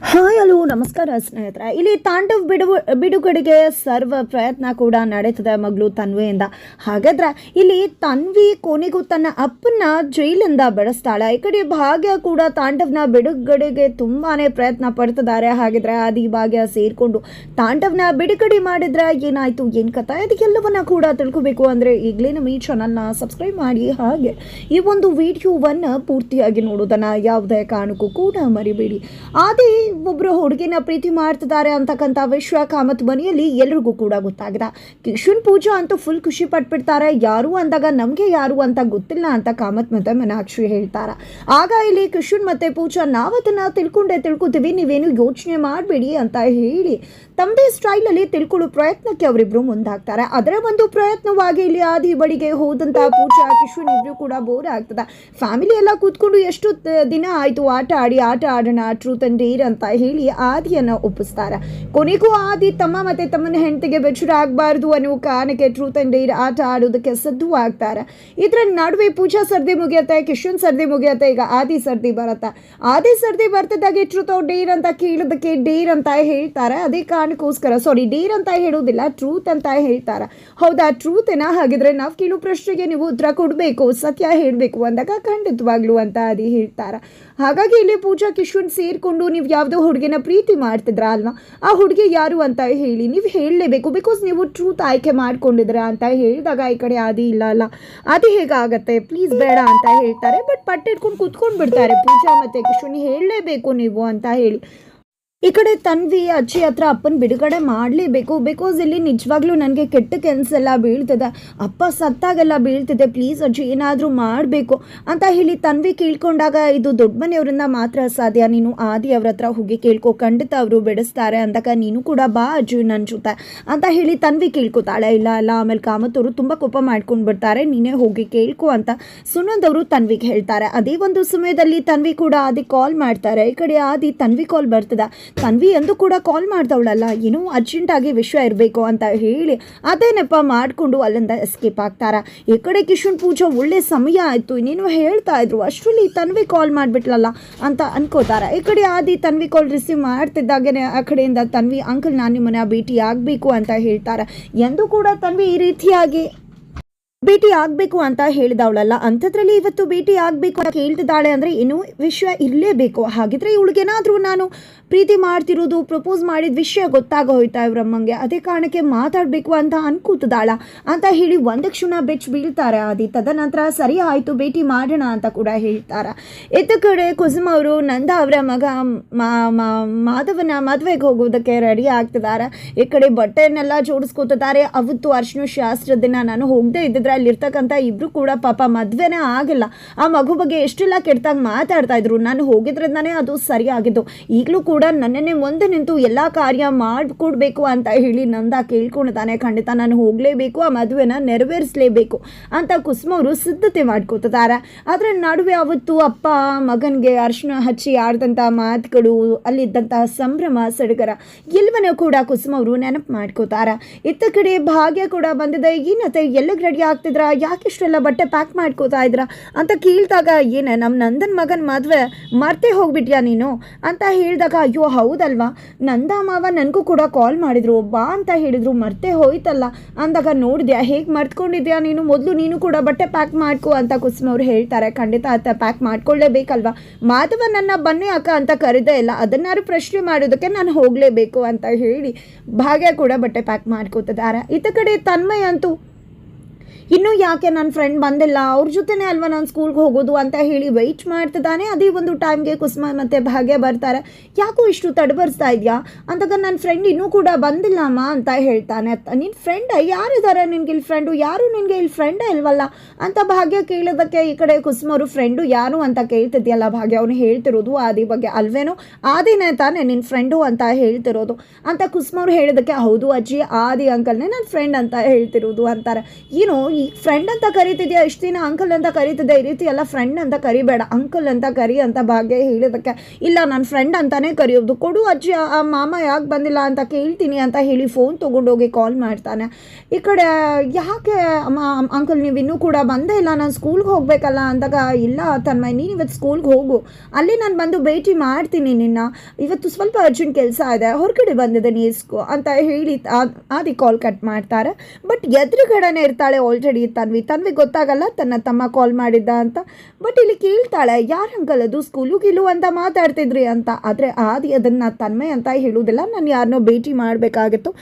Hurry. Hello, ನಮಸ್ಕಾರ ಸ್ನೇಹಿತರೆ. ಇಲ್ಲಿ ತಾಂಡವ್ ಬಿಡುವ, ಬಿಡುಗಡೆಗೆ ಸರ್ವ ಪ್ರಯತ್ನ ಕೂಡ ನಡೀತದೆ ಮಗಳು ತನ್ವಿಯಿಂದ. ಹಾಗಾದ್ರೆ ಇಲ್ಲಿ ತನ್ವಿ ಕೊನೆಗೂ ತನ್ನ ಅಪ್ಪನ ಜೈಲಿಂದ ಬೆಳೆಸ್ತಾಳೆ ಈ ಕಡೆ ಭಾಗ್ಯ ಕೂಡ ತಾಂಡವ್ನ ಬಿಡುಗಡೆಗೆ ತುಂಬಾನೇ ಪ್ರಯತ್ನ ಪಡ್ತಿದ್ದಾರೆ. ಹಾಗಿದ್ರೆ ಆದಿ ಭಾಗ್ಯ ಸೇರಿಕೊಂಡು ತಾಂಡವ್ನ ಬಿಡುಗಡೆ ಮಾಡಿದ್ರೆ ಏನಾಯ್ತು, ಏನು ಕಥೆ? ಇದಕ್ಕೆಲ್ಲವನ್ನ ಕೂಡ ತಿಳ್ಕೊಬೇಕು ಅಂದರೆ ಈಗಲೇ ನಮ್ಮ ಈ ಚಾನಲ್ನ ಸಬ್ಸ್ಕ್ರೈಬ್ ಮಾಡಿ. ಹಾಗೆ ಈ ಒಂದು ವಿಡಿಯೋವನ್ನು ಪೂರ್ತಿಯಾಗಿ ನೋಡೋದನ್ನ ಯಾವುದೇ ಕಾರಣಕ್ಕೂ ಕೂಡ ಮರಿಬೇಡಿ. ಆದಿ ಒಬ್ಬರು ಹುಡುಗಿನ ಪ್ರೀತಿ ಮಾಡ್ತಿದ್ದಾರೆ ಅಂತಕ್ಕಂಥ ವಿಶ್ವ ಕಾಮತ್ ಮನೆಯಲ್ಲಿ ಎಲ್ರಿಗೂ ಕೂಡ ಗೊತ್ತಾಗಿದೆ. ಕಿಶುನ್ ಪೂಜಾ ಅಂತೂ ಫುಲ್ ಖುಷಿ ಪಟ್ಬಿಡ್ತಾರೆ. ಯಾರು ಅಂದಾಗ ನಮಗೆ ಯಾರು ಅಂತ ಗೊತ್ತಿಲ್ಲ ಅಂತ ಕಾಮತ್ ಮತ್ತೆ ಮೀನಾಕ್ಷಿ ಹೇಳ್ತಾರೆ. ಆಗ ಇಲ್ಲಿ ಕಿಶುನ್ ಮತ್ತೆ ಪೂಜಾ, ನಾವದನ್ನ ತಿಳ್ಕೊಂಡೇ ತಿಳ್ಕೊತೀವಿ, ನೀವೇನು ಯೋಚನೆ ಮಾಡಬೇಡಿ ಅಂತ ಹೇಳಿ ತಮ್ಮದೇ ಸ್ಟೈಲಲ್ಲಿ ತಿಳ್ಕೊಳ್ಳೋ ಪ್ರಯತ್ನಕ್ಕೆ ಅವರಿಬ್ರು ಮುಂದಾಗ್ತಾರೆ. ಅದರ ಒಂದು ಪ್ರಯತ್ನವಾಗಿ ಇಲ್ಲಿ ಆದಿ ಬಳಿಗೆ ಹೋದಂಥ ಪೂಜಾ, ಕಿಶುನ್ ಇಬ್ರು ಕೂಡ ಬೋರ್ ಆಗ್ತದೆ. ಫ್ಯಾಮಿಲಿ ಎಲ್ಲ ಕೂತ್ಕೊಂಡು ಎಷ್ಟು ದಿನ ಆಯ್ತು, ಆಟ ಆಡಿ, ಆಟ ಆಡೋಣ ಟ್ರೂತ್ ಅಂಡ್ ಡೇರ್ ಅಂತ ಹೇಳಿ ಆದಿಯನ್ನ ಒಪ್ಪಿಸ್ತಾರೆ. ಕೊನೆಗೂ ಆದಿ ತಮ್ಮ ಮತ್ತೆ ತಮ್ಮನ ಹೆಂಡತಿಗೆ ಬೆಚ್ಚರ ಆಗಬಾರ್ದು ಅನ್ನೋ ಕಾರಣಕ್ಕೆ ಟ್ರೂತ್ ಅಂಡ್ ಡೇರ್ ಆಟ ಆಡೋದಕ್ಕೆ ಸದ್ದು ಆಗ್ತಾರೆ ಇದರ ನಡುವೆ ಪೂಜಾ ಸರ್ದಿ ಮುಗಿಯತ್ತೆ, ಕಿಶನ್ ಸರ್ದಿ ಮುಗಿಯತ್ತೆ, ಈಗ ಆದಿ ಸರ್ದಿ ಬರುತ್ತೆ. ಆದಿ ಸರ್ದಿ ಬರ್ತಿದ್ದಾಗೆ ಟ್ರೂತ್ ಅವ್ರು ಡೇರ್ ಅಂತ ಕೇಳೋದಕ್ಕೆ ಡೇರ್ ಅಂತ ಹೇಳ್ತಾರೆ. ಅದೇ ಕಾರಣಕ್ಕೋಸ್ಕರ ಸಾರಿ ಡೇರ್ ಅಂತ ಹೇಳೋದಿಲ್ಲ ಟ್ರೂತ್ ಅಂತ ಹೇಳ್ತಾರೆ. ಹೌದಾ ಟ್ರೂತ್ ಏನ ಹಾಗಿದ್ರೆ ನಾವು ಕೇಳೋ ಪ್ರಶ್ನೆಗೆ ನೀವು ಉತ್ತರ ಕೊಡಬೇಕು, ಸತ್ಯ ಹೇಳಬೇಕು ಅಂದಾಗ ಖಂಡಿತವಾಗ್ಲು ಅಂತ ಅದಿ ಹೇಳ್ತಾರೆ. ಹಾಗಾಗಿ ಇಲ್ಲಿ ಪೂಜಾ, ಕಿಶನ್ ಸೇರಿಕೊಂಡು ನೀವು ಯಾವುದೋ ಹುಡುಗಿನ ಪ್ರೀತಿ ಮಾಡ್ತಿದ್ರ ಅಲ್ವಾ ಆ ಹುಡುಗಿ ಯಾರು ಅಂತ ಹೇಳಿ ನೀವು ಹೇಳಲೇಬೇಕು. ಬಿಕಾಸ್ ನೀವು ಟ್ರೂತ್ ಆಯ್ಕೆ ಮಾಡ್ಕೊಂಡಿದ್ರ ಅಂತ ಹೇಳಿದಾಗ ಈ ಕಡೆ ಆದಿ ಇಲ್ಲ ಅಲ್ಲ. ಅದು ಹೇಗಾಗತ್ತೆ? ಪ್ಲೀಸ್ ಬೇಡ ಅಂತ ಹೇಳ್ತಾರೆ. ಬಟ್ ಪಟ್ಟಿಟ್ಕೊಂಡು ಕುತ್ಕೊಂಡು ಬಿಡ್ತಾರೆ ಪೂಜಾ ಮತ್ತೆ ಕುಶುನಿ ಹೇಳಲೇಬೇಕು ನೀವು ಅಂತ ಹೇಳಿ. ಈ ಕಡೆ ತನ್ವಿ, ಅಜ್ಜಿ ಹತ್ರ ಅಪ್ಪನ ಬಿಡುಗಡೆ ಮಾಡಲೇಬೇಕು. ಬಿಕಾಸ್ ಇಲ್ಲಿ ನಿಜವಾಗ್ಲೂ ನನಗೆ ಕೆಟ್ಟ ಕೆಲಸ ಎಲ್ಲ ಬೀಳ್ತದೆ. ಅಪ್ಪ ಸತ್ತಾಗೆಲ್ಲ ಬೀಳ್ತಿದೆ. ಪ್ಲೀಸ್ ಅಜ್ಜಿ, ಏನಾದರೂ ಮಾಡಬೇಕು ಅಂತ ಹೇಳಿ ತನ್ವಿ ಕೇಳ್ಕೊಂಡಾಗ ಇದು ದೊಡ್ಡ ಮನೆಯವರಿಂದ ಮಾತ್ರ ಸಾಧ್ಯ ನೀನು ಆದಿ ಅವ್ರ ಹತ್ರ ಹೋಗಿ ಕೇಳ್ಕೊ. ಖಂಡಿತ ಅವರು ಬೆಳೆಸ್ತಾರೆ ಅಂದಾಗ ನೀನು ಕೂಡ ಬಾ ಅಜ್ಜಿ ನನ್ನ ಜೊತೆ ಅಂತ ಹೇಳಿ ತನ್ವಿ ಕೇಳ್ಕೊತಾಳೆ. ಇಲ್ಲ ಅಲ್ಲ ಆಮೇಲೆ ಕಾಮತ್ತವರು ತುಂಬ ಕೋಪ ಮಾಡ್ಕೊಂಡು ಬಿಡ್ತಾರೆ. ನೀನೇ ಹೋಗಿ ಕೇಳ್ಕೊ ಅಂತ ಸುನಂದ್ ಅವರು ತನ್ವಿಗೆ ಹೇಳ್ತಾರೆ. ಅದೇ ಒಂದು ಸಮಯದಲ್ಲಿ ತನ್ವಿ ಕೂಡ ಆದಿ ಕಾಲ್ ಮಾಡ್ತಾರೆ. ಈ ಕಡೆ ಆದಿ, ತನ್ವಿ ಕಾಲ್ ಬರ್ತದ. ತನ್ವಿ ಎಂದು ಕೂಡ ಕಾಲ್ ಮಾಡ್ದವಳಲ್ಲ, ಏನೋ ಅರ್ಜೆಂಟಾಗಿ ವಿಷಯ ಇರಬೇಕು ಅಂತ ಹೇಳಿ ಅದೇ ನೆಪ ಮಾಡಿಕೊಂಡು ಅಲ್ಲಿಂದ ಎಸ್ಕೇಪ್ ಆಗ್ತಾರ? ಈ ಕಡೆ ಕಿಶನ್ ಪೂಜಾ ಒಳ್ಳೆ ಸಮಯ ಆಯಿತು, ಇನ್ನೇನು ಹೇಳ್ತಾ ಇದ್ರು, ಅಷ್ಟರಲ್ಲಿ ತನ್ವಿ ಕಾಲ್ ಮಾಡಿಬಿಟ್ಲಲ್ಲ ಅಂತ ಅನ್ಕೋತಾರೆ? ಈ ಕಡೆ ಆದಿ ತನ್ವಿ ಕಾಲ್ ರಿಸೀವ್ ಮಾಡ್ತಿದ್ದಾಗೇನೆ ಆ ಕಡೆಯಿಂದ ತನ್ವಿ ಅಂಕಲ್ ನಾನು ನಿಮ್ಮನ್ನ ಭೇಟಿ ಆಗಬೇಕು ಅಂತ ಹೇಳ್ತಾರೆ? ಎಂದು ಕೂಡ ತನ್ವಿ ಈ ರೀತಿಯಾಗಿ ಭೇಟಿ ಆಗಬೇಕು ಅಂತ ಹೇಳಿದವಳಲ್ಲ. ಅಂಥದ್ರಲ್ಲಿ ಇವತ್ತು ಭೇಟಿ ಆಗಬೇಕು ಅಂತ ಕೇಳ್ತಿದ್ದಾಳೆ ಅಂದರೆ ಏನು ವಿಷಯ ಇರಲೇಬೇಕು. ಹಾಗಿದ್ರೆ ಇವಳಿಗೇನಾದರೂ ನಾನು ಪ್ರೀತಿ ಮಾಡ್ತಿರೋದು ಪ್ರಪೋಸ್ ಮಾಡಿದ ವಿಷಯ ಗೊತ್ತಾಗ ಹೋಯ್ತಾ ಇವ್ರಮ್ಮಂಗೆ ಅದೇ ಕಾರಣಕ್ಕೆ ಮಾತಾಡಬೇಕು ಅಂತ ಅನ್ಕೂತದಾಳ. ಅಂತ ಹೇಳಿ ಒಂದು ಕ್ಷಣ ಬೆಚ್ಚ ಬೀಳ್ತಾರೆ ಆದಿ. ತದನಂತರ ಸರಿ ಆಯಿತು, ಭೇಟಿ ಮಾಡೋಣ ಅಂತ ಕೂಡ ಹೇಳ್ತಾರೆ. ಎತ್ತ ಕಡೆ ಕುಸುಮ ಅವರು, ನಂದ ಅವರ ಮಗ ಮಾಧವನ ಮದುವೆಗೆ ಹೋಗೋದಕ್ಕೆ ರೆಡಿ ಆಗ್ತಿದ್ದಾರೆ. ಈ ಕಡೆ ಬಟ್ಟೆನೆಲ್ಲ ಜೋಡಿಸ್ಕೊತಿದ್ದಾರೆ. ಅವತ್ತು ಅರ್ಶಿನ ಶಾಸ್ತ್ರದ ದಿನ ನಾನು ಹೋಗದೆ ಇದ್ದಿದ್ರೆ ಅಲ್ಲಿರ್ತಕ್ಕಂಥ ಇಬ್ರು ಕೂಡ ಪಾಪ ಮದ್ವೆನೇ ಆಗಿಲ್ಲ. ಆ ಮಗು ಬಗ್ಗೆ ಎಷ್ಟೆಲ್ಲ ಕೆಟ್ಟದಾಗ ಮಾತಾಡ್ತಾ ಇದ್ರು. ನಾನು ಹೋಗಿದ್ರಿಂದಾನೇ ಅದು ಸರಿಯಾಗಿದ್ದು. ಈಗಲೂ ಕೂಡ ನನ್ನನ್ನೇ ಮುಂದೆ ನಿಂತು ಎಲ್ಲ ಕಾರ್ಯ ಮಾಡಿಕೊಡ್ಬೇಕು ಅಂತ ಹೇಳಿ ನಂದ ಕೇಳ್ಕೊಂಡಿದ್ದಾನೆ. ಖಂಡಿತ ನಾನು ಹೋಗಲೇಬೇಕು, ಆ ಮದುವೆನ ನೆರವೇರಿಸಲೇಬೇಕು ಅಂತ ಕುಸುಮ ಅವರು ಸಿದ್ಧತೆ ಮಾಡ್ಕೋತಿದ್ದಾರೆ. ಅದರ ನಡುವೆ ಅವತ್ತು ಅಪ್ಪ, ಮಗನಿಗೆ ಅರ್ಶನ ಹಚ್ಚಿ ಆಡ್ದಂಥ ಮಾತುಗಳು, ಅಲ್ಲಿದ್ದಂತಹ ಸಂಭ್ರಮ, ಸಡಗರ ಎಲ್ಲವನ್ನೂ ಕೂಡ ಕುಸುಮ ಅವರು ನೆನಪು ಮಾಡ್ಕೋತಾರ. ಇತ್ತ ಕಡೆ ಭಾಗ್ಯ ಕೂಡ ಬಂದಿದೆ. ಏನತ್ತೆ ಎಲ್ಲ ರೆಡಿ ಆಗ್ತಿದ್ರ ಯಾಕೆ ಇಷ್ಟೆಲ್ಲ ಬಟ್ಟೆ ಪ್ಯಾಕ್ ಮಾಡ್ಕೋತಾ ಇದ್ರ? ಅಂತ ಕೇಳಿದಾಗ, ಏನೇ ನಮ್ಮ ನಂದನ್ ಮಗನ ಮದುವೆ ಮರ್ತೇ ಹೋಗ್ಬಿಟ್ಯಾ ನೀನು? ಅಂತ ಹೇಳಿದಾಗ, ಅಯ್ಯೋ, ಹೌದಲ್ವಾ? ನಂದ ಮಾವ ನನಗೂ ಕೂಡ ಕಾಲ್ ಮಾಡಿದ್ರು. ಬಾ ಅಂತ ಹೇಳಿದ್ರು, ಮರ್ತೇ ಹೋಯ್ತಲ್ಲ. ಅಂದಾಗ, ನೋಡಿದ್ಯಾ, ಹೇಗೆ ಮರ್ತ್ಕೊಂಡಿದ್ಯಾ ನೀನು? ಮೊದಲು ನೀನು ಕೂಡ ಬಟ್ಟೆ ಪ್ಯಾಕ್ ಮಾಡ್ಕೊ ಅಂತ ಕುಸುಮ ಅವ್ರು ಹೇಳ್ತಾರೆ. ಖಂಡಿತ ಆತ ಪ್ಯಾಕ್ ಮಾಡ್ಕೊಳ್ಳೇಬೇಕಲ್ವಾ ಮಾಧವ ನನ್ನ ಬನ್ನಿ ಅಕ್ಕ ಅಂತ ಕರೆದೇ ಇಲ್ಲ. ಅದನ್ನಾರು ಪ್ರಶ್ನೆ ಮಾಡೋದಕ್ಕೆ ನಾನು ಹೋಗಲೇಬೇಕು ಅಂತ ಹೇಳಿ ಭಾಗ್ಯ ಕೂಡ ಬಟ್ಟೆ ಪ್ಯಾಕ್ ಮಾಡ್ಕೋತಿದ್ದಾರೆ. ಇತ್ತ ಕಡೆ ತನ್ಮಯ ಅಂತೂ ಇನ್ನೂ ಯಾಕೆ ನನ್ನ ಫ್ರೆಂಡ್ ಬಂದಿಲ್ಲ? ಅವ್ರ ಜೊತೆನೇ ಅಲ್ವಾ ನಾನು ಸ್ಕೂಲ್ಗೆ ಹೋಗೋದು ಅಂತ ಹೇಳಿ ವೆಯ್ಟ್ ಮಾಡ್ತಿದ್ದಾನೆ. ಅದೇ ಒಂದು ಟೈಮ್ಗೆ ಕುಸುಮ ಮತ್ತು ಭಾಗ್ಯ ಬರ್ತಾರೆ. ಯಾಕೋ ಇಷ್ಟು ತಡಬರ್ಸ್ತಾ ಇದೆಯಾ? ಅಂತಾಗ ನನ್ನ ಫ್ರೆಂಡ್ ಇನ್ನೂ ಕೂಡ ಬಂದಿಲ್ಲ ಅಮ್ಮ ಅಂತ ಹೇಳ್ತಾನೆ. ನಿನ್ನ ಫ್ರೆಂಡ್ ಯಾರಿದ್ದಾರೆ ನಿನ್ಗೆ ಇಲ್ಲಿ ಫ್ರೆಂಡು ಯಾರು? ನಿನಗೆ ಇಲ್ಲಿ ಫ್ರೆಂಡೇ ಇಲ್ವಲ್ಲ? ಅಂತ ಭಾಗ್ಯ ಕೇಳೋದಕ್ಕೆ ಈ ಕಡೆ ಕುಸುಮರು ಫ್ರೆಂಡು ಯಾರು ಅಂತ ಕೇಳ್ತಿದ್ಯಲ್ಲ ಭಾಗ್ಯ? ಅವನು ಹೇಳ್ತಿರೋದು ಆದಿ ಬಗ್ಗೆ ಅಲ್ವೇನೋ? ಆದಿನೇ ತಾನೇ ನಿನ್ನ ಫ್ರೆಂಡು ಅಂತ ಹೇಳ್ತಿರೋದು. ಅಂತ ಕುಸುಮರು ಹೇಳೋದಕ್ಕೆ, ಹೌದು ಅಜ್ಜಿ, ಆದಿ ಅಂಕಲ್ನೇ ನನ್ನ ಫ್ರೆಂಡ್ ಅಂತ ಹೇಳ್ತಿರೋದು ಅಂತಾರೆ. ಏನೋ ಈ ಫ್ರೆಂಡ್ ಅಂತ ಕರಿತಿದ್ಯಾ? ಇಷ್ಟು ದಿನ ಅಂಕಲ್ ಅಂತ ಕರಿತಿದ್ದೆ ಈ ರೀತಿ ಎಲ್ಲ ಫ್ರೆಂಡ್ ಅಂತ ಕರಿಬೇಡ. ಅಂಕಲ್ ಅಂತ ಕರಿ ಅಂತ ಭಾಗ್ಯ ಹೇಳಿದಕ್ಕೆ ಇಲ್ಲ ನನ್ನ ಫ್ರೆಂಡ್ ಅಂತಾನೆ ಕರೆಯೋದು. ಕೊಡು ಅಜ್ಜಿ, ಆ- ಮಾಮ ಯಾಕೆ ಬಂದಿಲ್ಲ ಅಂತ ಕೇಳ್ತೀನಿ ಅಂತ ಹೇಳಿ ಫೋನ್ ತೊಗೊಂಡೋಗಿ ಕಾಲ್ ಮಾಡ್ತಾನೆ. ಈ ಕಡೆ ಯಾಕೆ ಅಮ್ಮ ಅಂಕಲ್ ನೀವು ಇನ್ನೂ ಕೂಡ ಬಂದೇ ಇಲ್ಲ? ನಾನು ಸ್ಕೂಲ್ಗೆ ಹೋಗಬೇಕಲ್ಲ ಅಂದಾಗ, ಇಲ್ಲ ತನ್ಮಯ್, ನೀನು ಇವತ್ತು ಸ್ಕೂಲ್ಗೆ ಹೋಗು. ಅಲ್ಲಿ ನಾನು ಬಂದು ಭೇಟಿ ಮಾಡ್ತೀನಿ ನಿನ್ನ. ಇವತ್ತು ಸ್ವಲ್ಪ ಅರ್ಜೆಂಟ್ ಕೆಲಸ ಇದೆ. ಹೊರಗಡೆ ಬಂದಿದೆ ನೀಸ್ಕೋ ಅಂತ ಹೇಳಿ ಆದಿ ಕಾಲ್ ಕಟ್ ಮಾಡ್ತಾರೆ. ಬಟ್ ಎದುರುಗಡೆನೇ ಇರ್ತಾಳೆ ಆಲ್ರೆಡಿ ತನ್ವಿ. ತನ್ವಿ ಗೊತ್ತಾಗಲ್ಲ ತನ್ನ ತಮ್ಮ ಕಾಲ್ ಮಾಡಿದ್ದ ಅಂತ. ಬಟ್ ಇಲ್ಲಿ ಕೇಳ್ತಾಳೆ, ಯಾರು ಅಂಕಲ್ ಅದು? ಸ್ಕೂಲು ಗಿಲು ಅಂತ ಮಾತಾಡ್ತಿದ್ರಿ ಅಂತ. ಆದರೆ ಆದಿ ಅದನ್ನು ತನ್ಮೆ ಅಂತ ಹೇಳುವುದಿಲ್ಲ ನಾನು ಯಾರನ್ನೋ ಭೇಟಿ ಮಾಡಬೇಕಾಗಿತ್ತು.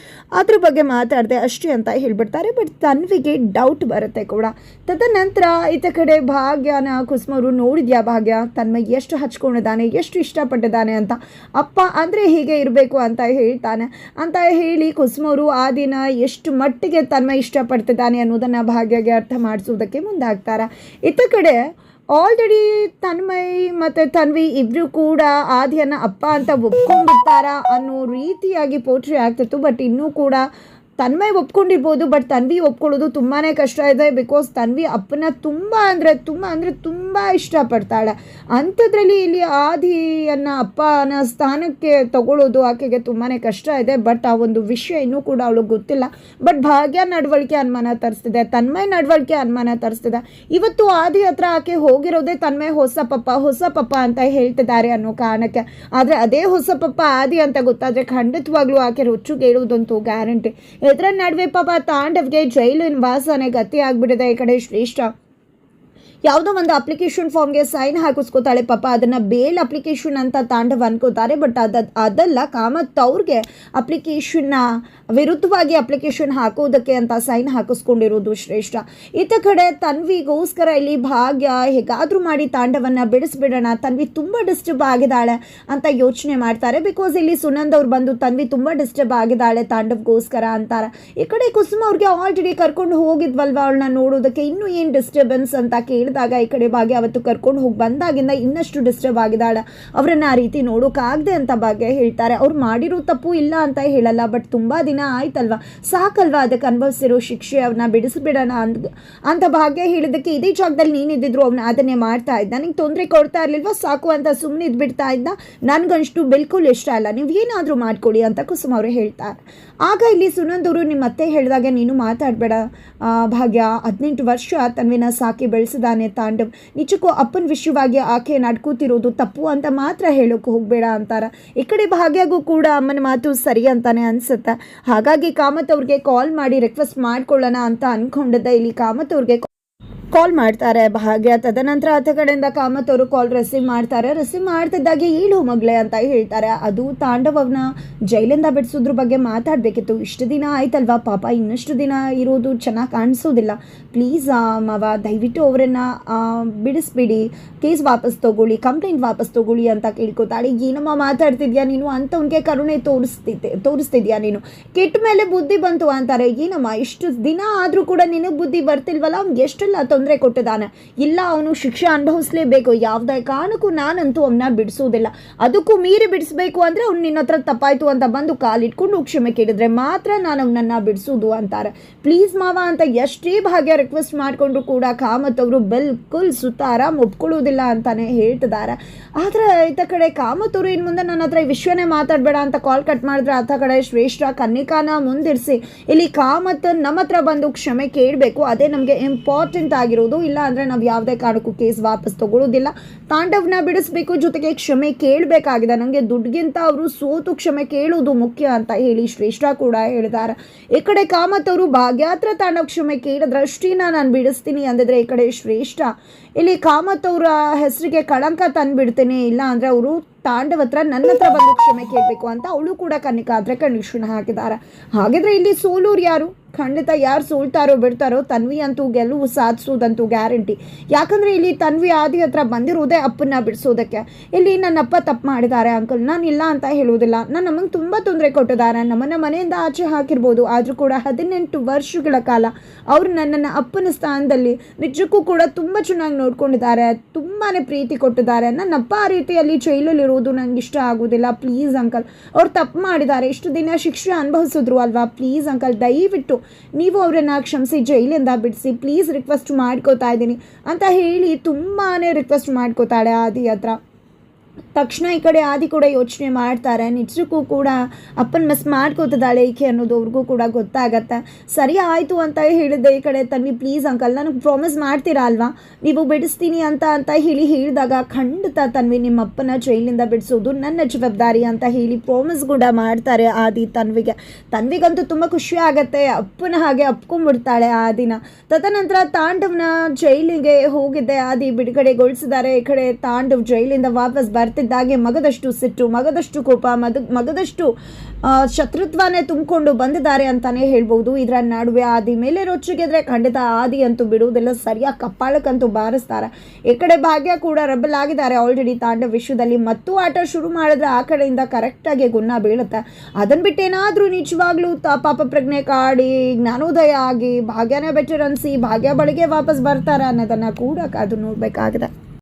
ಅದ್ರ ಬಗ್ಗೆ ಮಾತಾಡಿದೆ ಅಷ್ಟೇ ಅಂತ ಹೇಳ್ಬಿಡ್ತಾರೆ. ಬಟ್ ತನ್ವಿಗೆ ಡೌಟ್ ಬರುತ್ತೆ ಕೂಡ. ತದನಂತರ ಈತ ಕಡೆ ಭಾಗ್ಯನ, ಕುಸುಮರು ನೋಡಿದ್ಯಾ ಭಾಗ್ಯ? ತನ್ಮೆ ಎಷ್ಟು ಹಚ್ಕೊಂಡಿದ್ದಾನೆ, ಎಷ್ಟು ಇಷ್ಟಪಟ್ಟಿದ್ದಾನೆ ಅಂತ. ಅಪ್ಪ ಅಂದರೆ ಹೀಗೆ ಇರಬೇಕು ಅಂತ ಹೇಳ್ತಾನೆ. ಅಂತ ಹೇಳಿ ಕುಸುಮರು ಆ ದಿನ ಎಷ್ಟು ಮಟ್ಟಿಗೆ ತನ್ಮೆ ಇಷ್ಟಪಡ್ತಿದ್ದಾನೆ ಅನ್ನೋದನ್ನು ಭಾಗ್ಯಗೆ ಅರ್ಥ ಮಾಡಿಸೋದಕ್ಕೆ ಮುಂದಾಗ್ತಾರೆ? ಇತ್ತ ಕಡೆ ಆಲ್ರೆಡಿ ತನ್ಮಯ್ ಮತ್ತು ತನ್ವಿ ಇಬ್ಬರು ಕೂಡ ಆದಿಯನ್ನು ಅಪ್ಪ ಅಂತ ಒಪ್ಕೊಂಡ್ಬಿಡ್ತಾರ ಅನ್ನೋ ರೀತಿಯಾಗಿ ಪೋಟ್ರಿ ಆಗ್ತಿತ್ತು ಬಟ್ ಇನ್ನೂ ಕೂಡ ತನ್ಮಯ್ ಒಪ್ಕೊಂಡಿರ್ಬೋದು ಬಟ್ ತನ್ವಿ ಒಪ್ಕೊಳ್ಳೋದು ತುಂಬಾ ಕಷ್ಟ ಇದೆ ಬಿಕಾಸ್ ತನ್ವಿ ಅಪ್ಪನ ತುಂಬ ಅಂದರೆ ತುಂಬ ಅಂದರೆ ತುಂಬ ಇಷ್ಟಪಡ್ತಾಳೆ. ಅಂಥದ್ರಲ್ಲಿ ಇಲ್ಲಿ ಆದಿಯನ್ನು ಅಪ್ಪನ ಸ್ಥಾನಕ್ಕೆ ತಗೊಳ್ಳೋದು ಆಕೆಗೆ ತುಂಬಾ ಕಷ್ಟ ಇದೆ ಬಟ್ ಆ ಒಂದು ವಿಷಯ ಇನ್ನೂ ಕೂಡ ಅವಳಿಗೆ ಗೊತ್ತಿಲ್ಲ. ಬಟ್ ಭಾಗ್ಯ ನಡವಳಿಕೆ ಅನುಮಾನ ತರಿಸ್ತಿದೆ, ತನ್ಮಯ್ ನಡವಳಿಕೆ ಅನುಮಾನ ತರಿಸ್ತಿದೆ. ಇವತ್ತು ಆದಿ ಹತ್ರ ಆಕೆ ಹೋಗಿರೋದೇ ತನ್ಮಯ್ ಹೊಸ ಪಪ್ಪ ಹೊಸ ಪಪ್ಪ ಅಂತ ಹೇಳ್ತಿದ್ದಾರೆ ಅನ್ನೋ ಕಾರಣಕ್ಕೆ. ಆದರೆ ಅದೇ ಹೊಸ ಪಪ್ಪ ಆದಿ ಅಂತ ಗೊತ್ತಾದರೆ ಖಂಡಿತವಾಗ್ಲೂ ಆಕೆ ರೊಚ್ಚು ಕೇಳುವುದಂತೂ ಗ್ಯಾರಂಟಿ ಇದರ ನಡುವೆ ಪಾಪ ತಾಂಡವ್ಗೆ ಜೈಲಿನ ವಾಸನೆ ಗತಿ ಆಗ್ಬಿಟ್ಟಿದೆ ಈ ಕಡೆ ಶ್ರೇಷ್ಠ ಯಾವುದೋ ಒಂದು ಅಪ್ಲಿಕೇಶನ್ ಫಾರ್ಮ್ಗೆ ಸೈನ್ ಹಾಕಿಸ್ಕೋತಾಳೆ. ಪಾಪ ಅದನ್ನು ಬೇಲ್ ಅಪ್ಲಿಕೇಶನ್ ಅಂತ ತಾಂಡವ್ ಅನ್ಕೋತಾರೆ. ಬಟ್ ಅದ, ಅದಲ್ಲ, ಕಾಮತ್ ಅವ್ರಿಗೆ ಅಪ್ಲಿಕೇಶನ್ನ ವಿರುದ್ಧವಾಗಿ ಅಪ್ಲಿಕೇಶನ್ ಹಾಕೋದಕ್ಕೆ ಅಂತ ಸೈನ್ ಹಾಕಿಸ್ಕೊಂಡಿರೋದು ಶ್ರೇಷ್ಠ. ಇತ ಕಡೆ ತನ್ವಿಗೋಸ್ಕರ ಇಲ್ಲಿ ಭಾಗ್ಯ ಹೇಗಾದರೂ ಮಾಡಿ ತಾಂಡವನ್ನು ಬಿಡಿಸ್ಬಿಡೋಣ. ತನ್ವಿ ತುಂಬ ಡಿಸ್ಟರ್ಬ್ ಆಗಿದ್ದಾಳೆ ಅಂತ ಯೋಚನೆ ಮಾಡ್ತಾರೆ. ಬಿಕಾಸ್ ಇಲ್ಲಿ ಸುನಂದ್ ಅವ್ರು ಬಂದು ತನ್ವಿ ತುಂಬ ಡಿಸ್ಟರ್ಬ್ ಆಗಿದ್ದಾಳೆ ತಾಂಡವ್ಗೋಸ್ಕರ ಅಂತಾರೆ. ಈ ಕಡೆ ಕುಸುಮ ಅವ್ರಿಗೆ ಆಲ್ರೆಡಿ ಕರ್ಕೊಂಡು ಹೋಗಿದ್ವಲ್ವ ಅವಳನ್ನ ನೋಡೋದಕ್ಕೆ ಇನ್ನೂ ಏನು ಡಿಸ್ಟರ್ಬೆನ್ಸ್ ಅಂತ ಕೇಳಿದಾಗ ಈ ಕಡೆ ಭಾಗ್ಯ ಅವತ್ತು ಕರ್ಕೊಂಡು ಹೋಗಿ ಬಂದಾಗಿಂದ ಇನ್ನಷ್ಟು ಡಿಸ್ಟರ್ಬ್ ಆಗಿದ್ದಾಳೆ. ಅವರನ್ನು ಆ ರೀತಿ ನೋಡೋಕ್ಕಾಗದೆ ಅಂತ ಭಾಗ್ಯ ಹೇಳ್ತಾರೆ. ಅವ್ರು ಮಾಡಿರೋ ತಪ್ಪು ಇಲ್ಲ ಅಂತ ಹೇಳಲ್ಲ ಬಟ್ ತುಂಬ ದಿನ ಆಯ್ತಲ್ವಾ? ಸಾಕಲ್ವಾ ಅದಕ್ಕೆ ಅನುಭವಿಸಿರೋ ಶಿಕ್ಷೆ ಅವನ್ನ ಬಿಡಿಸ್ಬಿಡೋಣ ಅಂತ ಅಂತ ಭಾಗ್ಯ ಹೇಳಿದ್ದಕ್ಕೆ ಇದೇ ಜಾಗದಲ್ಲಿ ನೀನಿದ್ದಿದ್ರು ಅವನ್ನ ಅದನ್ನೇ ಮಾಡ್ತಾ ಇದ್ದ. ನಿಂಗೆ ತೊಂದರೆ ಕೊಡ್ತಾ ಇರ್ಲಿಲ್ವಾ? ಸಾಕು ಅಂತ ಸುಮ್ಮನೆ ಇದ್ಬಿಡ್ತಾ ಇದ್ದ. ನನಗಷ್ಟು ಬಿಲ್ಕುಲ್ ಇಷ್ಟ ಇಲ್ಲ. ನೀವು ಏನಾದರೂ ಮಾಡ್ಕೊಡಿ ಅಂತ ಕುಸುಮ ಅವರು ಹೇಳ್ತಾರೆ. ಆಗ ಇಲ್ಲಿ ಸುನಂದವರು ನಿಮ್ಮ ಅತ್ತೆ ಹೇಳಿದಾಗ ನೀನು ಮಾತಾಡಬೇಡ. ಭಾಗ್ಯ, ಹದಿನೆಂಟು ವರ್ಷ ತನ್ವಿನ ಸಾಕಿ ಬೆಳೆಸಿದಾನೆ. ತಾಂಡವ್. ನಿಜಕ್ಕೂ ಅಪ್ಪನ ವಿಷಯವಾಗಿ ಆಕೆ ನಡ್ಕೋತಿರೋದು ತಪ್ಪು ಅಂತ ಮಾತ್ರ ಹೇಳೋಕೆ ಹೋಗಬೇಡ ಅಂತಾರ. ಈ ಕಡೆ ಭಾಗ್ಯಾಗೂ ಕೂಡ ಅಮ್ಮನ ಮಾತು ಸರಿ ಅಂತಾನೆ ಅನ್ಸುತ್ತೆ. ಹಾಗಾಗಿ ಕಾಮತ್ ಅವ್ರಿಗೆ ಕಾಲ್ ಮಾಡಿ ರಿಕ್ವೆಸ್ಟ್ ಮಾಡ್ಕೊಳ್ಳೋಣ ಅಂತ ಅನ್ಕೊಂಡಿದ್ದೆ ಇಲ್ಲಿ ಕಾಮತ್ ಅವ್ರಿಗೆ ಕಾಲ್ ಮಾಡ್ತಾರೆ ಭಾಗ್ಯ ತದನಂತರ ಆತ ಕಡೆಯಿಂದ ಕಾಮತ್ ಅವರು ಕಾಲ್ ರಿಸೀವ್ ಮಾಡ್ತಾರೆ. ರಿಸೀವ್ ಮಾಡ್ತಿದ್ದಾಗೆ ಏಳು ಮಗಳೇ ಅಂತ ಹೇಳ್ತಾರೆ. ಅದು ತಾಂಡವವ್ನ ಜೈಲಿಂದ ಬಿಡಿಸೋದ್ರ ಬಗ್ಗೆ ಮಾತಾಡಬೇಕಿತ್ತು. ಇಷ್ಟು ದಿನ ಆಯ್ತಲ್ವಾ ಪಾಪ, ಇನ್ನಷ್ಟು ದಿನ ಇರೋದು ಚೆನ್ನಾಗಿ ಕಾಣಿಸೋದಿಲ್ಲ. ಪ್ಲೀಸ್ ಮಾವ, ದಯವಿಟ್ಟು ಅವರನ್ನ ಬಿಡಿಸ್ಬಿಡಿ. ಕೇಸ್ ವಾಪಸ್ ತಗೊಳ್ಳಿ ಕಂಪ್ಲೇಂಟ್ ವಾಪಸ್ ತಗೊಳ್ಳಿ ಅಂತ ಕೇಳ್ಕೊತಾಳೆ. ಏನಮ್ಮ ಮಾತಾಡ್ತಿದ್ಯಾ ನೀನು? ಅಂಥವ್ನಿಗೆ ಕರುಣೆ ತೋರಿಸ್ತಿದ್ದೆ, ತೋರಿಸ್ತಿದ್ಯಾ ನೀನು? ಕೆಟ್ಟ ಮೇಲೆ ಬುದ್ಧಿ ಬಂತು ಅಂತಾರೆ. ಏನಮ್ಮ, ಇಷ್ಟು ದಿನ ಆದರೂ ಕೂಡ ನಿನಗೆ ಬುದ್ಧಿ ಬರ್ತಿಲ್ವಲ್ಲ? ಅವ್ನಿಗೆ ಎಷ್ಟೆಲ್ಲ ತೊಂದರೆ ಕೊಟ್ಟಿದ್ದಾನೆ. ಇಲ್ಲ, ಅವನು ಶಿಕ್ಷೆ ಅನುಭವಿಸ್ಲೇಬೇಕು. ಯಾವುದೇ ಕಾರಣಕ್ಕೂ ನಾನಂತೂ ಅವನ್ನ ಬಿಡಿಸೋದಿಲ್ಲ ಅದಕ್ಕೂ ಮೀರಿ ಬಿಡಿಸ್ಬೇಕು ಅಂದರೆ ಅವ್ನು ನಿನ್ನ ಹತ್ರ ತಪ್ಪಾಯ್ತು ಅಂತ ಬಂದು ಕಾಲಿಟ್ಕೊಂಡು ಕ್ಷಮೆ ಕೇಳಿದ್ರೆ ಮಾತ್ರ ನಾನು ಅವನನ್ನು ಬಿಡಿಸೋದು ಅಂತಾರೆ. ಪ್ಲೀಸ್ ಮಾವ ಅಂತ ಎಷ್ಟೇ ಭಾಗ್ಯ ರಿಕ್ವೆಸ್ಟ್ ಮಾಡಿಕೊಂಡ್ರು ಕೂಡ ಕಾಮತ್ ಅವರು ಬಿಲ್ಕುಲ್ ಸುತ್ತ ಆರಾಮ್ ಒಪ್ಕೊಳ್ಳೋದಿಲ್ಲ ಅಂತಾನೆ ಹೇಳ್ತಿದ್ದಾರೆ. ಆದರೆ ಈತ ಕಡೆ ಕಾಮತ್ ಅವರು ಇನ್ನು ಮುಂದೆ ನನ್ನ ಹತ್ರ ಈ ವಿಷಯನೇ ಮಾತಾಡಬೇಡ ಅಂತ ಕಾಲ್ ಕಟ್ ಮಾಡಿದ್ರೆ ಆತ ಕಡೆ ಶ್ರೇಷ್ಠ ಕನ್ನಿಕಾನ ಮುಂದಿರಿಸಿ. ಇಲ್ಲಿ ಕಾಮತ್ ನಮ್ಮ ಹತ್ರ ಬಂದು ಕ್ಷಮೆ ಕೇಳಬೇಕು. ಅದೇ ನಮಗೆ ಇಂಪಾರ್ಟೆಂಟ್ ಆಗಿರೋದು ಇಲ್ಲ ಅಂದರೆ ನಾವು ಯಾವುದೇ ಕಾರಣಕ್ಕೂ ಕೇಸ್ ವಾಪಸ್ ತಗೊಳ್ಳೋದಿಲ್ಲ ತಾಂಡವ್ನ ಬಿಡಿಸ್ಬೇಕು ಜೊತೆಗೆ ಕ್ಷಮೆ ಕೇಳಬೇಕಾಗಿದೆ. ನನಗೆ ದುಡ್ಡಿಗಿಂತ ಅವರು ಸೋತು ಕ್ಷಮೆ ಕೇಳೋದು ಮುಖ್ಯ ಅಂತ ಹೇಳಿ ಶ್ರೇಷ್ಠ ಕೂಡ ಹೇಳಿದ್ದಾರೆ. ಈ ಕಡೆ ಕಾಮತ್ ಅವರು ಭಾಗ್ಯಾತ್ರ ತಾಂಡವ್ ಕ್ಷಮೆ ಕೇಳಿದ್ರೆ ನಾನು ಬಿಡಿಸ್ತೀನಿ ಅಂದಿದ್ರೆ ಈ ಕಡೆ ಶ್ರೇಷ್ಠ ಇಲ್ಲಿ ಕಾಮತ್ ಅವರ ಹೆಸರಿಗೆ ಕಳಂಕ ತಂದುಬಿಡ್ತೀನಿ ಇಲ್ಲ ಅಂದರೆ ಅವರು ತಾಂಡವ ಹತ್ರ ನನ್ನ ಹತ್ರ ಬಂದು ಕ್ಷಮೆ ಕೇಳಬೇಕು ಅಂತ ಅವಳು ಕೂಡ ಕನ್ನಿಕಾ ಆದರೆ ಕಂಡೀಷನ್ ಹಾಕಿದ್ದಾರೆ. ಹಾಗಿದ್ರೆ ಇಲ್ಲಿ ಸೋಲೂರು ಯಾರು? ಖಂಡಿತ ಯಾರು ಸೋಲ್ತಾರೋ ಬಿಡ್ತಾರೋ ತನ್ವಿ ಅಂತೂ ಗೆಲುವು ಸಾಧಿಸೋದಂತೂ ಗ್ಯಾರಂಟಿ. ಯಾಕಂದರೆ ಇಲ್ಲಿ ತನ್ವಿ ಆದಿ ಹತ್ರ ಬಂದಿರೋದೇ ಅಪ್ಪನ್ನ ಬಿಡಿಸೋದಕ್ಕೆ. ಇಲ್ಲಿ ನನ್ನ ಅಪ್ಪ ತಪ್ಪು ಮಾಡಿದ್ದಾರೆ ಅಂಕಲ್, ನಾನು ಇಲ್ಲ ಅಂತ ಹೇಳೋದಿಲ್ಲ. ನಾನು ನಮಗೆ ತುಂಬ ತೊಂದರೆ ಕೊಟ್ಟಿದ್ದಾರೆ. ನಮ್ಮನ್ನು ಮನೆಯಿಂದ ಆಚೆ ಹಾಕಿರ್ಬೋದು. ಆದರೂ ಕೂಡ ಹದಿನೆಂಟು ವರ್ಷಗಳ ಕಾಲ ಅವರು ನನ್ನನ್ನು ಅಪ್ಪನ ಸ್ಥಾನದಲ್ಲಿ ನಿಜಕ್ಕೂ ಕೂಡ ತುಂಬ ಚೆನ್ನಾಗಿ ನೋಡ್ಕೊಂಡಿದ್ದಾರೆ ತುಂಬಾ ಪ್ರೀತಿ ಕೊಟ್ಟಿದ್ದಾರೆ. ನನ್ನಪ್ಪ ಆ ರೀತಿಯಲ್ಲಿ ಜೈಲಲ್ಲಿರೋದು ನನಗೆ ಇಷ್ಟ ಆಗೋದಿಲ್ಲ ಪ್ಲೀಸ್ ಅಂಕಲ್, ಅವ್ರು ತಪ್ಪು ಮಾಡಿದ್ದಾರೆ. ಇಷ್ಟು ದಿನ ಶಿಕ್ಷೆ ಅನುಭವಿಸಿದ್ರು ಅಲ್ವಾ? ಪ್ಲೀಸ್ ಅಂಕಲ್, ದಯವಿಟ್ಟು ನೀವು ಅವರನ್ನು ಕ್ಷಮಿಸಿ, ಜೈಲಿಂದ ಬಿಡಿಸಿ, ಪ್ಲೀಸ್ ರಿಕ್ವೆಸ್ಟ್ ಮಾಡ್ಕೋತಾ ಇದ್ದೀನಿ ಅಂತ ಹೇಳಿ ತುಂಬಾ ರಿಕ್ವೆಸ್ಟ್ ಮಾಡ್ಕೋತಾಳೆ ಆದಿ ಹತ್ರ. ತಕ್ಷಣ ಈ ಕಡೆ ಆದಿ ಕೂಡ ಯೋಚನೆ ಮಾಡ್ತಾರೆ. ನಿಜಕ್ಕೂ ಕೂಡ ಅಪ್ಪನ ಮಸ್ ಮಾಡ್ಕೋತಿದ್ದಾಳೆ ಈಕೆ ಅನ್ನೋದು ಅವ್ರಿಗೂ ಕೂಡ ಗೊತ್ತಾಗತ್ತೆ. ಸರಿ ಆಯಿತು ಅಂತ ಹೇಳಿದೆ ಈ ಕಡೆ ತನ್ವಿ ಪ್ಲೀಸ್ ಅಂಕಲ್ ನನಗೆ ಪ್ರಾಮಿಸ್ ಮಾಡ್ತೀರಾ ಅಲ್ವಾ? ನೀವು ಬಿಡಿಸ್ತೀನಿ ಅಂತ ಅಂತ ಹೇಳಿ ಹೇಳಿದಾಗ ಖಂಡಿತ ತನ್ವಿ ನಿಮ್ಮ ಅಪ್ಪನ ಜೈಲಿಂದ ಬಿಡಿಸೋದು ನನ್ನ ಜವಾಬ್ದಾರಿ ಅಂತ ಹೇಳಿ ಪ್ರಾಮಿಸ್ ಕೂಡ ಮಾಡ್ತಾರೆ ಆದಿ ತನ್ವಿಗೆ. ತನ್ವಿಗಂತೂ ತುಂಬ ಖುಷಿ ಆಗತ್ತೆ. ಅಪ್ಪನ ಹಾಗೆ ಅಪ್ಕೊಂಡ್ಬಿಡ್ತಾಳೆ ಆ ದಿನ. ತದನಂತರ ತಾಂಡವ್ನ ಜೈಲಿಗೆ ಹೋಗಿದ್ದೆ. ಆದಿ ಬಿಡುಗಡೆಗೊಳಿಸಿದ್ದಾರೆ. ಈ ಕಡೆ ತಾಂಡವ್ ಜೈಲಿಂದ ವಾಪಸ್ ಬರ್ತಿದ್ದಾಗೆ ಮಗದಷ್ಟು ಸಿಟ್ಟು, ಮಗದಷ್ಟು ಕೋಪ, ಮದ, ಮಗದಷ್ಟು ಶತ್ರುತ್ವನೇ ತುಂಬಿಕೊಂಡು ಬಂದಿದ್ದಾರೆ ಅಂತಾನೆ ಹೇಳ್ಬೋದು. ಇದರ ನಡುವೆ ಆದಿ ಮೇಲೆ ರೊಚ್ಚಿಗೆದ್ರೆ ಖಂಡಿತ ಆದಿ ಅಂತೂ ಬಿಡುವುದಿಲ್ಲ, ಸರಿಯಾಗಿ ಕಪ್ಪಾಳಕ್ಕಂತೂ ಬಾರಿಸ್ತಾರೆ. ಈ ಕಡೆ ಭಾಗ್ಯ ಕೂಡ ರಬ್ಬಲ್ ಆಗಿದ್ದಾರೆ ಆಲ್ರೆಡಿ ತಾಂಡ ವಿಶ್ವದಲ್ಲಿ. ಮತ್ತು ಆಟ ಶುರು ಮಾಡಿದ್ರೆ ಆ ಕಡೆಯಿಂದ ಕರೆಕ್ಟಾಗಿ ಗುನ್ನ ಬೀಳುತ್ತೆ. ಅದನ್ನು ಬಿಟ್ಟೇನಾದರೂ ನಿಜವಾಗ್ಲೂ ತ, ಪಾಪ ಪ್ರಜ್ಞೆ ಕಾಡಿ, ಜ್ಞಾನೋದಯ ಆಗಿ ಭಾಗ್ಯನೇ ಬೆಟರ್ ಅನಿಸಿ, ಭಾಗ್ಯ ಬಳಿಗೆ ವಾಪಸ್ ಬರ್ತಾರೆ ಅನ್ನೋದನ್ನು ಕೂಡ ಅದು ನೋಡಬೇಕಾಗಿದೆ.